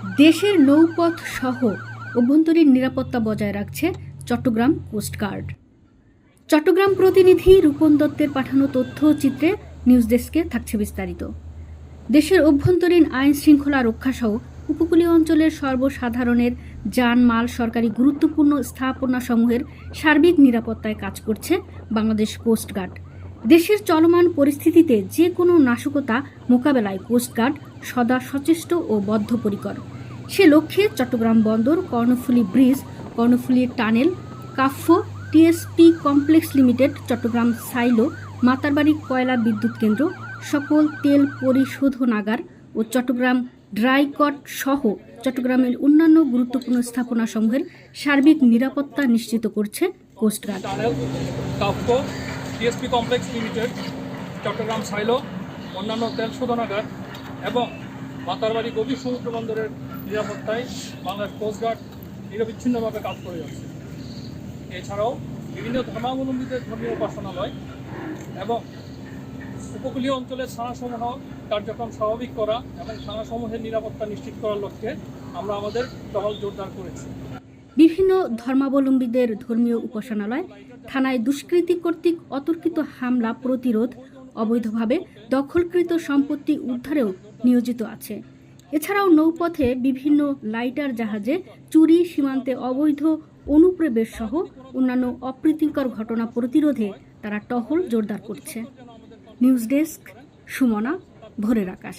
দেশের নৌপথ সহ অভ্যন্তরীণ নিরাপত্তা বজায় রাখছে চট্টগ্রাম কোস্টগার্ড চট্টগ্রাম প্রতিনিধি রূপন দত্তের পাঠানো তথ্য চিত্রে নিউজ ডেস্কে থাকছে বিস্তারিত। দেশের অভ্যন্তরীণ আইন শৃঙ্খলা রক্ষাসহ উপকূলীয় অঞ্চলের সর্বসাধারণের যানমাল সরকারি গুরুত্বপূর্ণ স্থাপনাসমূহের সার্বিক নিরাপত্তায় কাজ করছে বাংলাদেশ কোস্টগার্ড দেশের চলমান পরিস্থিতিতে যে কোনো নাশকতা মোকাবেলায় কোস্টগার্ড সদা সচেষ্ট ও বদ্ধপরিকর। সে লক্ষ্যে চট্টগ্রাম বন্দর, Karnaphuli bridge, Karnaphuli tunnel KAFCO TSP complex limited, Chattogram silo, Matarbari কয়লা বিদ্যুৎ কেন্দ্র, সকল তেল পরিশোধনাগার ও চট্টগ্রাম ড্রাইকট সহ চট্টগ্রামের অন্যান্য গুরুত্বপূর্ণ স্থাপনাসমূহের সার্বিক নিরাপত্তা নিশ্চিত করছে coast guard TSP complex limited, Chattogram silo, অন্যান্য তেল শোধনাগার এবং মাতারবাড়ি গভীর সমুদ্র বন্দরের নিরাপত্তায় বাংলাদেশ কোস্টগার্ড নিরবিচ্ছিন্নভাবে কাজ করে যাচ্ছে। এছাড়াও বিভিন্ন ধর্মাবলম্বীদের ধর্মীয় উপাসনালয় এবং উপকূলীয় অঞ্চলের থানাসমূহ কার্যক্রম স্বাভাবিক করা এবং থানাসমূহের নিরাপত্তা নিশ্চিত করার লক্ষ্যে আমরা আমাদের টহল জোরদার করেছি। বিভিন্ন ধর্মাবলম্বীদের ধর্মীয় উপাসনালয়, থানায় দুষ্কৃতী কর্তৃক অতর্কিত হামলা, প্রতিরোধ, অবৈধভাবে দখলকৃত সম্পত্তি উদ্ধারেও নিয়োজিত আছে। এছাড়াও নৌপথে বিভিন্ন লাইটার জাহাজে চুরি, সীমান্তে অবৈধ অনুপ্রবেশ সহ অন্যান্য অপ্রীতিকর ঘটনা প্রতিরোধে তারা টহল জোরদার করছে। নিউজ ডেস্ক, সুমনা, ভোরের আকাশ।